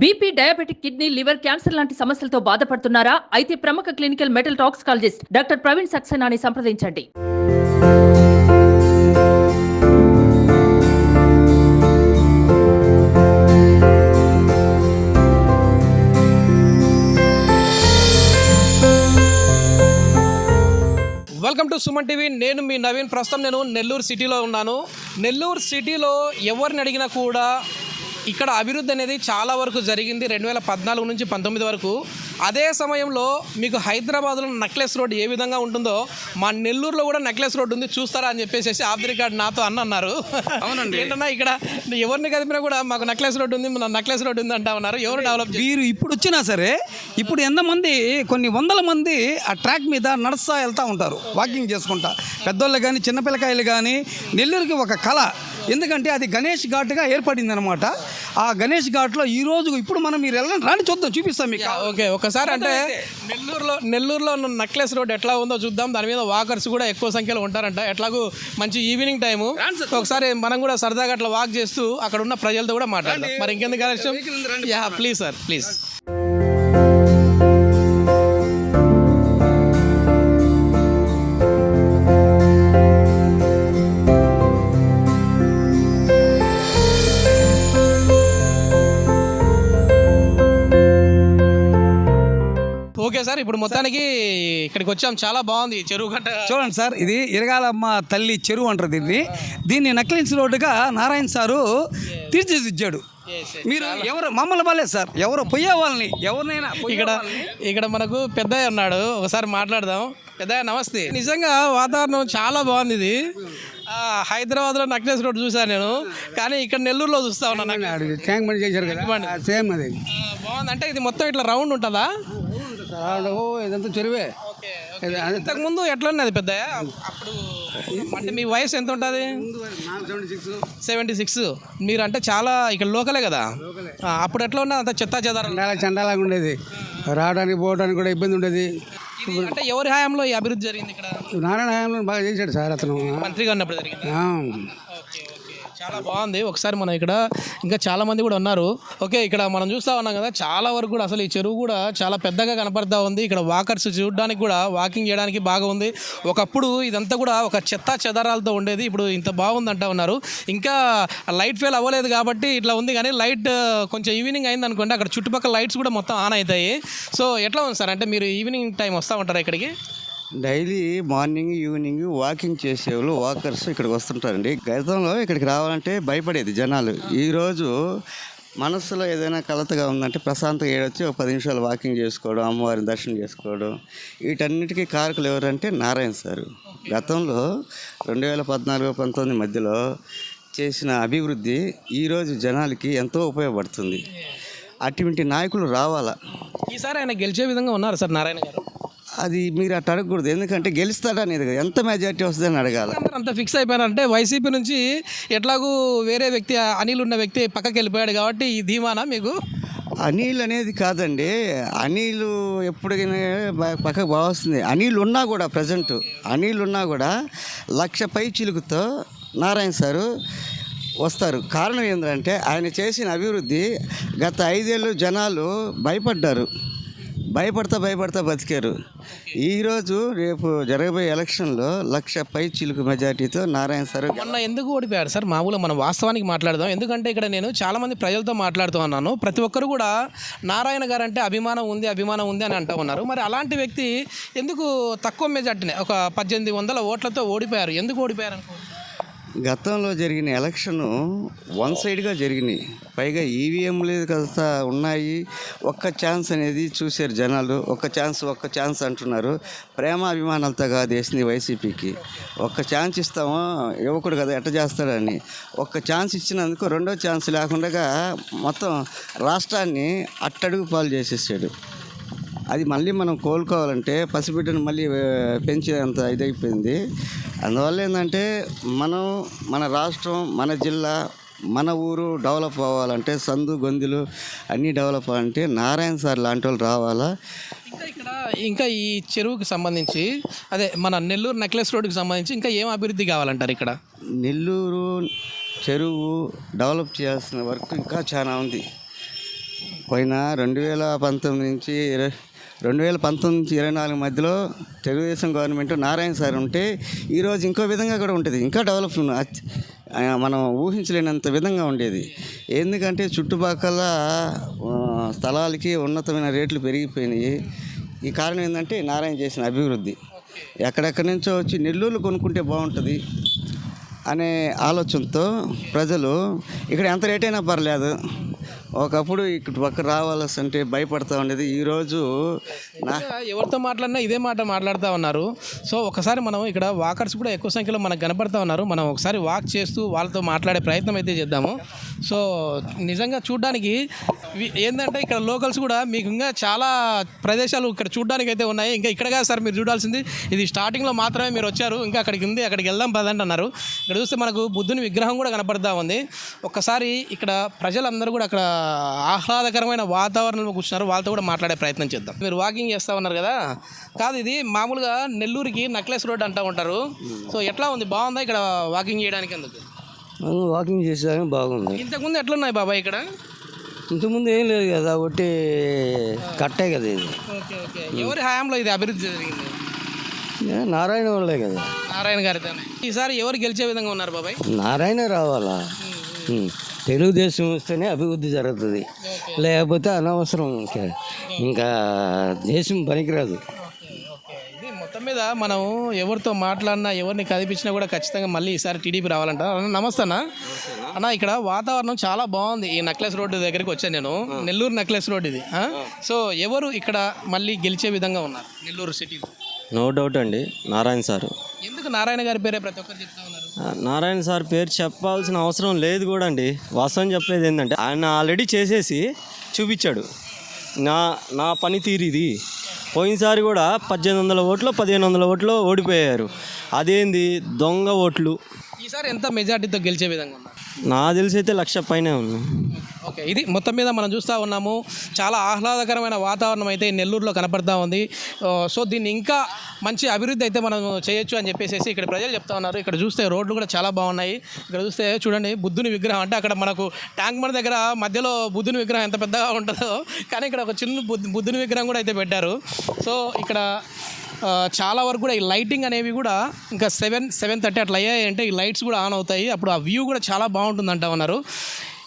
BP diabetic kidney liver cancer లాంటి సమస్యలతో బాధపడుతున్నారా? అయితే ప్రముఖ clinical metal toxicologist doctor Praveen సక్సేనాని సంప్రదించండి. Welcome to Suman TV. నేను మీ నవీన్. ప్రస్తుతం నేను నెల్లూరు సిటీలో ఉన్నాను. నెల్లూరు సిటీలో ఎవరిని అడిగినా కూడా ఇక్కడ అభివృద్ధి అనేది చాలా వరకు జరిగింది రెండు వేల పద్నాలుగు నుంచి పంతొమ్మిది వరకు. అదే సమయంలో మీకు హైదరాబాద్లో నెక్లెస్ రోడ్ ఏ విధంగా ఉంటుందో మా నెల్లూరులో కూడా నెక్లెస్ రోడ్ ఉంది చూస్తారా అని చెప్పేసి ఆఫ్ ది రికార్డ్ నాతో అన్న అన్నారు. అవునండి. ఏంటన్నా ఇక్కడ ఎవరిని కదిపినా కూడా మాకు నెక్లెస్ రోడ్ ఉంది మన నెక్లెస్ రోడ్ ఉంది అంటా ఉన్నారు. ఎవరు డెవలప్ వీరు ఇప్పుడు వచ్చినా సరే ఇప్పుడు ఎంతమంది కొన్ని వందల మంది ఆ ట్రాక్ మీద నడుస్తా వెళ్తూ ఉంటారు వాకింగ్ చేసుకుంటా. పెద్దోళ్ళు కానీ చిన్నపిల్లకాయలు కానీ నెల్లూరుకి ఒక కళ. ఎందుకంటే అది గణేష్ ఘాట్గా ఏర్పడింది అనమాట ఆ గణేష్ ఘాట్లో ఈ రోజు ఇప్పుడు మనం మీరు వెళ్ళండి రాని చూద్దాం చూపిస్తాం మీకు. ఓకే ఒకసారి అంటే నెల్లూరులో నెల్లూరులో ఉన్న నెక్లెస్ రోడ్ ఎట్లా ఉందో చూద్దాం. దాని మీద వాకర్స్ కూడా ఎక్కువ సంఖ్యలో ఉంటారంట. ఎట్లాగూ మంచి ఈవినింగ్ టైము ఒకసారి మనం కూడా సరదాగా అట్లా వాక్ చేస్తూ అక్కడ ఉన్న ప్రజలతో కూడా మాట్లాడదాం. మరి ఇంకెందుకు ప్లీజ్ సార్ ప్లీజ్ ఇప్పుడు మొత్తానికి ఇక్కడికి వచ్చాం. చాలా బాగుంది. చెరువు గంట చూడండి సార్ ఇది ఇరగాలమ్మ తల్లి చెరువు అంటారు దీన్ని. దీన్ని నక్లిన్స్ రోడ్డుగా నారాయణ సారు తీర్చిదిద్దాడు. మీరు ఎవరు మమ్మల్ని బాలేదు సార్ ఎవరు పోయే వాళ్ళని ఎవరినైనా ఇక్కడ ఇక్కడ మనకు పెద్దయ్య ఉన్నాడు. ఒకసారి మాట్లాడదాం. పెద్దయ్య నమస్తే. నిజంగా వాతావరణం చాలా బాగుంది ఇది. ఆ, హైదరాబాద్లో నక్లెస్ రోడ్ చూసాను నేను. కానీ ఇక్కడ నెల్లూరులో చూస్తా ఉన్నాను ట్యాంక్ బండ్ చేశారు కదా. సేమ్ అది. బాగుంది. అంటే ఇది మొత్తం ఇట్లా రౌండ్ ఉంటుందా? ఓ, ఇదంతా చెరువే. ఇది అది ఇంతకు ముందు ఎట్లా ఉన్నది పెద్దయ్య? అప్పుడు అంటే మీ వయసు ఎంత ఉంటుంది? Seventy six. మీరు అంటే చాలా ఇక్కడ లోకలే కదా? అప్పుడు ఎట్లా ఉన్నది అంత చెత్త చెదారం? చండాలంగా ఉండేది. రావడానికి పోవడానికి కూడా ఇబ్బంది ఉండేది. అంటే ఎవరి హయాంలో ఈ అభివృద్ధి జరిగింది ఇక్కడ? నారాయణ హయాంలో బాగా చేశాడు సార్ అతను. మంత్రిగా ఉన్నప్పుడు జరిగింది. చాలా బాగుంది. ఒకసారి మనం ఇక్కడ ఇంకా చాలా మంది కూడా ఉన్నారు. ఓకే ఇక్కడ మనం చూస్తా ఉన్నాం కదా చాలా వరకు కూడా అసలు ఈ చెరువు కూడా చాలా పెద్దగా కనపడతా ఉంది. ఇక్కడ వాకర్స్ చూడడానికి కూడా వాకింగ్ చేయడానికి బాగా ఉంది. ఒకప్పుడు ఇదంతా కూడా ఒక చెత్త చెదరాలతో ఉండేది. ఇప్పుడు ఇంత బాగుందంటా ఉన్నారు. ఇంకా లైట్ ఫెయిల్ అవ్వలేదు కాబట్టి ఇట్లా ఉంది. కానీ లైట్ కొంచెం ఈవినింగ్ అయింది అనుకోండి అక్కడ చుట్టుపక్కల లైట్స్ కూడా మొత్తం ఆన్ అవుతాయి. సో ఎట్లా ఉంది సార్? అంటే మీరు ఈవినింగ్ టైం వస్తూ ఉంటారా ఇక్కడికి? డైలీ మార్నింగ్ ఈవినింగ్ వాకింగ్ చేసేవాళ్ళు వాకర్స్ ఇక్కడికి వస్తుంటారండి. గతంలో ఇక్కడికి రావాలంటే భయపడేది జనాలు. ఈరోజు మనసులో ఏదైనా కలతగా ఉందంటే ప్రశాంతంగా ఏడొచ్చి ఒక పది నిమిషాలు వాకింగ్ చేసుకోవడం అమ్మవారిని దర్శనం చేసుకోవడం. వీటన్నిటికీ కారకులు ఎవరంటే నారాయణ సారు. గతంలో రెండు వేల పద్నాలుగు పంతొమ్మిది మధ్యలో చేసిన అభివృద్ధి ఈరోజు జనాలకి ఎంతో ఉపయోగపడుతుంది. అటువంటి నాయకులు రావాలా? ఈసారి ఆయన గెలిచే విధంగా ఉన్నారు సార్ నారాయణ గారు. అది మీరు అట్ట అడగకూడదు. ఎందుకంటే గెలుస్తాడనేది కాదు. ఎంత మెజార్టీ వస్తుందని అడగాల. అంత ఫిక్స్ అయిపోయారంటే వైసీపీ నుంచి ఎట్లాగూ వేరే వ్యక్తి అనిల్ ఉన్న వ్యక్తి పక్కకి వెళ్ళిపోయాడు కాబట్టి ఈ ధీమానా మీకు? అనిల్ అనేది కాదండి. అనిల్ ఎప్పటికైనా బ- పక్కకు బాగా వస్తుంది. అనిల్ ఉన్నా కూడా ప్రజెంట్ అనిల్ ఉన్నా కూడా లక్ష పై చిలుకుతో నారాయణ సారు వస్తారు. కారణం ఏంటంటే ఆయన చేసిన అభివృద్ధి గత ఐదేళ్ళు జనాలు భయపడ్డారు. భయపడతా భయపడతా బతికారు. ఈరోజు రేపు జరగబోయే ఎలక్షన్లో లక్ష పై చిలుకు మెజార్టీతో నారాయణ సారు మొన్న ఎందుకు ఓడిపోయాడు సార్? మామూలుగా మనం వాస్తవానికి మాట్లాడదాం. ఎందుకంటే ఇక్కడ నేను చాలా మంది ప్రజలతో మాట్లాడుతూ ఉన్నాను. ప్రతి ఒక్కరు కూడా నారాయణ గారు అంటే అభిమానం ఉంది అభిమానం ఉంది అని అంటూ ఉన్నారు. మరి అలాంటి వ్యక్తి ఎందుకు తక్కువ మెజార్టీనే ఒక పద్దెనిమిది వందల ఓట్లతో ఓడిపోయారు? ఎందుకు ఓడిపోయారు అనుకో గతంలో జరిగిన ఎలక్షన్ వన్ సైడ్గా జరిగినాయి. పైగా ఈవీఎంలు కాస్త ఉన్నాయి. ఒక్క ఛాన్స్ అనేది చూశారు జనాలు. ఒక్క ఛాన్స్ ఒక్క ఛాన్స్ అంటున్నారు. ప్రేమ అభిమానాలతో కాదు వేసింది వైసీపీకి. ఒక్క ఛాన్స్ ఇస్తామో? యువకుడు కదా ఎట్ట చేస్తాడని ఒక్క ఛాన్స్ ఇచ్చినందుకు రెండో ఛాన్స్ లేకుండా మొత్తం రాష్ట్రాన్ని అట్టడుగు పాలు చేసేసాడు. అది మళ్ళీ మనం కోలుకోవాలంటే పసిబిడ్డను మళ్ళీ పెంచేంత ఇదైపోయింది. అందువల్ల ఏంటంటే మనం మన రాష్ట్రం మన జిల్లా మన ఊరు డెవలప్ అవ్వాలంటే సందు గొంతులు అన్నీ డెవలప్ అవ్వాలంటే నారాయణ సార్ లాంటి వాళ్ళు రావాలా? ఇంకా ఇక్కడ ఇంకా ఈ చెరువుకి సంబంధించి అదే మన నెల్లూరు నెక్లెస్ రోడ్డుకి సంబంధించి ఇంకా ఏం అభివృద్ధి కావాలంటారు ఇక్కడ? నెల్లూరు చెరువు డెవలప్ చేయాల్సిన వర్క్ ఇంకా చాలా ఉంది. పోయిన రెండు వేల పంతొమ్మిది నుంచి ఇరవై రెండు వేల పంతొమ్మిది ఇరవై నాలుగు మధ్యలో తెలుగుదేశం గవర్నమెంట్ నారాయణ సార్ ఉంటే ఈరోజు ఇంకో విధంగా కూడా ఉంటుంది ఇంకా డెవలప్ మనం ఊహించలేనంత విధంగా ఉండేది. ఎందుకంటే చుట్టుపక్కల స్థలాలకి ఉన్నతమైన రేట్లు పెరిగిపోయినాయి. ఈ కారణం ఏంటంటే నారాయణ చేసిన అభివృద్ధి. ఎక్కడెక్కడి నుంచో వచ్చి నెల్లూరు కొనుక్కుంటే బాగుంటుంది అనే ఆలోచనతో ప్రజలు ఇక్కడ ఎంత రేట్ అయినా పర్లేదు ఒకప్పుడు ఇక్కడ పక్క రావాల్సి అంటే భయపడతా ఉండేది. ఈరోజు ఎవరితో మాట్లాడినా ఇదే మాట మాట్లాడుతూ ఉన్నారు. సో ఒకసారి మనం ఇక్కడ వాకర్స్ కూడా ఎక్కువ సంఖ్యలో మనకు కనపడతా ఉన్నారు. మనం ఒకసారి వాక్ చేస్తూ వాళ్ళతో మాట్లాడే ప్రయత్నం అయితే చేద్దాము. సో నిజంగా చూడడానికి ఏంటంటే ఇక్కడ లోకల్స్ కూడా మీకు ఇంకా చాలా ప్రదేశాలు ఇక్కడ చూడడానికి అయితే ఉన్నాయి. ఇంకా ఇక్కడ కాదు సార్ మీరు చూడాల్సింది ఇది స్టార్టింగ్లో మాత్రమే మీరు వచ్చారు. ఇంకా అక్కడికి ఉంది అక్కడికి వెళ్దాం పదండి అన్నారు. ఇక్కడ చూస్తే మనకు బుద్ధుని విగ్రహం కూడా కనపడతా ఉంది. ఒక్కసారి ఇక్కడ ప్రజలందరూ కూడా అక్కడ ఆహ్లాదకరమైన వాతావరణంలో కూర్చున్నారు. వాళ్ళతో కూడా మాట్లాడే ప్రయత్నం చేద్దాం. మీరు వాకింగ్ చేస్తా ఉన్నారు కదా? కాదు ఇది మామూలుగా నెల్లూరుకి నక్లెస్ రోడ్ అంటూ ఉంటారు. సో ఎట్లా ఉంది? బాగుందా ఇక్కడ వాకింగ్ చేయడానికి ఎందుకు వాకింగ్ చేసేదానికి బాగుంది. ఇంతకుముందు ఎట్లున్నాయి బాబాయ్ ఇక్కడ? ఇంతకుముందు ఏం లేదు కదా ఒట్టి కట్టే కదా ఇది. Okay okay. ఎవరి హయాంలో ఇది అభివృద్ధి జరిగింది? ఏ, నారాయణ వాళ్ళే కదా. నారాయణ గారితోనే. ఈసారి ఎవరు గెలిచే విధంగా ఉన్నారు బాబాయ్? నారాయణ రావాలా. తెలుగుదేశం వస్తేనే అభివృద్ధి జరుగుతుంది. లేకపోతే అనవసరం ఇంకా. ఇంకా దేశం పనికిరాదు. ఓకే ఇది మొత్తం మీద మనం ఎవరితో మాట్లాడినా ఎవరిని కదిపించినా కూడా ఖచ్చితంగా మళ్ళీ ఈసారి టీడీపీ రావాలంట. అన్న నమస్తే అన్న. అన్న ఇక్కడ వాతావరణం చాలా బాగుంది. ఈ నెక్లెస్ రోడ్డు దగ్గరికి వచ్చాను నేను. నెల్లూరు నెక్లెస్ రోడ్ ఇది? సో ఎవరు ఇక్కడ మళ్ళీ గెలిచే విధంగా ఉన్నారు? నెల్లూరు సిటీ నో డౌట్ అండి. నారాయణ సార్. ఎందుకు నారాయణ గారి పేరే ప్రతి ఒక్కరు చెప్తా ఉన్నారు? నారాయణ సార్ పేరు చెప్పాల్సిన అవసరం లేదు కూడా అండి. వాస్తవం చెప్పేది ఏంటంటే ఆయన ఆల్రెడీ చేసేసి చూపించాడు. నా నా పనితీరు ఇది. పోయినసారి కూడా పద్దెనిమిది వందల ఓట్లు పదిహేను వందల ఓట్లు ఓడిపోయారు. అదేంది? దొంగ ఓట్లు. ఈసారి ఎంత మెజార్టీతో గెలిచే విధంగా ఉన్నారు? నా తెలిసి అయితే లక్ష పైనే ఉంది. ఓకే ఇది మొత్తం మీద మనం చూస్తూ ఉన్నాము. చాలా ఆహ్లాదకరమైన వాతావరణం అయితే నెల్లూరులో కనపడతా ఉంది. సో దీన్ని ఇంకా మంచి అభివృద్ధి అయితే మనం చేయొచ్చు అని చెప్పేసి ఇక్కడ ప్రజలు చెప్తా ఉన్నారు. ఇక్కడ చూస్తే రోడ్లు కూడా చాలా బాగున్నాయి. ఇక్కడ చూస్తే చూడండి బుద్ధుని విగ్రహం అంటే అక్కడ మనకు ట్యాంక్ మన దగ్గర మధ్యలో బుద్ధుని విగ్రహం ఎంత పెద్దగా ఉంటుందో. కానీ ఇక్కడ ఒక చిన్న బుద్ధుని విగ్రహం కూడా అయితే పెట్టారు. సో ఇక్కడ చాలా వరకు కూడా ఈ లైటింగ్ అనేవి కూడా ఇంకా సెవెన్ సెవెన్ థర్టీ అట్లా అయ్యాయి అంటే ఈ లైట్స్ కూడా ఆన్ అవుతాయి. అప్పుడు ఆ వ్యూ కూడా చాలా బాగుంటుంది అంటా ఉన్నారు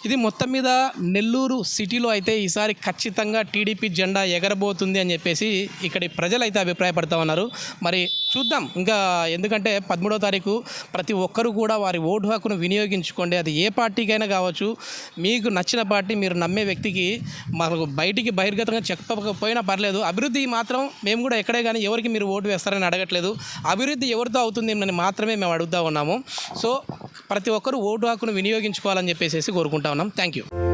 ఇది మొత్తం మీద నెల్లూరు సిటీలో అయితే ఈసారి ఖచ్చితంగా టీడీపీ జెండా ఎగరబోతుంది అని చెప్పేసి ఇక్కడి ప్రజలు అయితే అభిప్రాయపడతా ఉన్నారు. మరి చూద్దాం. ఇంకా ఎందుకంటే పదమూడవ తారీఖు ప్రతి ఒక్కరూ కూడా వారి ఓటు హక్కును వినియోగించుకోండి. అది ఏ పార్టీకైనా కావచ్చు. మీకు నచ్చిన పార్టీ మీరు నమ్మే వ్యక్తికి మాకు బయటికి బహిర్గతంగా చెప్పకపోయినా పర్లేదు. అభివృద్ధి మాత్రం మేము కూడా ఎక్కడే కానీ ఎవరికి మీరు ఓటు వేస్తారని అడగట్లేదు. అభివృద్ధి ఎవరితో అవుతుంది అని మాత్రమే మేము అడుగుతా ఉన్నాము. సో ప్రతి ఒక్కరూ ఓటు హక్కును వినియోగించుకోవాలని చెప్పేసి కోరుకుంటా ఉన్నాం. Thank you.